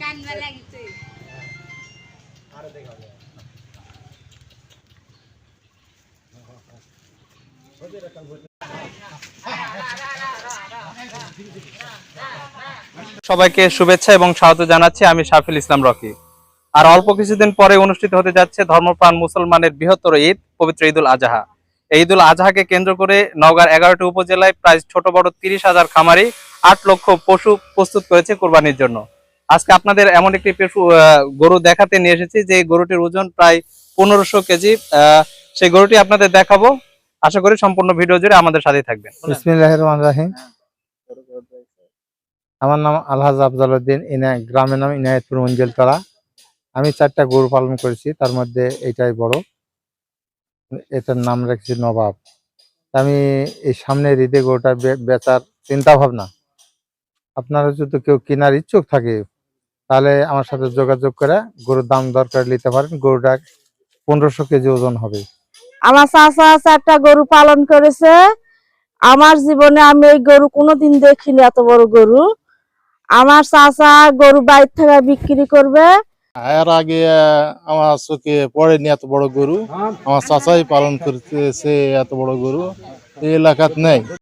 কানবা লাগিছে। সবাইকে শুভেচ্ছা এবং স্বাগত জানাচ্ছি আমি শাফিল ইসলাম রকি। আর অল্প কিছুদিন পরে অনুষ্ঠিত হতে যাচ্ছে ধর্মপ্রাণ মুসলমানের বৃহত্তর ঈদ পবিত্র ঈদুল আজহা। এই ঈদুল আজহাকে কেন্দ্র করে নওগাঁর এগারোটি উপজেলায় প্রায় ছোট বড় তিরিশ হাজার খামারি আট লক্ষ পশু প্রস্তুত করেছে কোরবানির জন্য। আজকে আপনাদের এমন একটি পশু গরু দেখাতে নিয়ে এসেছি, যে গরুটির ওজন প্রায় পনেরোশো কেজি। সেই গরুটি আপনাদের দেখাবো। আশা করি সম্পূর্ণ ভিডিও জুড়ে আমাদের সাথে থাকবেন। আমার নাম আলহাজ আফজাল উদ্দিন ইনা গ্রামের নাম ইনায়তপুর মঞ্জেলতলা। আমি চারটা গরু পালন করেছি, তার মধ্যে এটাই বড়। এটার নাম রেখেছি নবাব। আমি এই সামনের ঈদে গরুটা বেচার চিন্তা ভাবনা আপনারা যদি কেউ কেনার ইচ্ছুক থাকে তাহলে আমার সাথে যোগাযোগ করে গরুর দাম দরকার নিতে পারেন। গরুটা পনেরোশো কেজি ওজন হবে। আমার চাচা চারটা গরু পালন করেছে। আমার জীবনে আমি এই গরু কোনোদিন দেখিনি এত বড় গরু। আমার চাচা গরু বাইর থেকে বিক্রি করবে। এর আগে আমার চোখে পড়েনি এত বড় গরু। আমার চাচাই পালন করতেছে এত বড় গরু। এই এলাকাত নেই।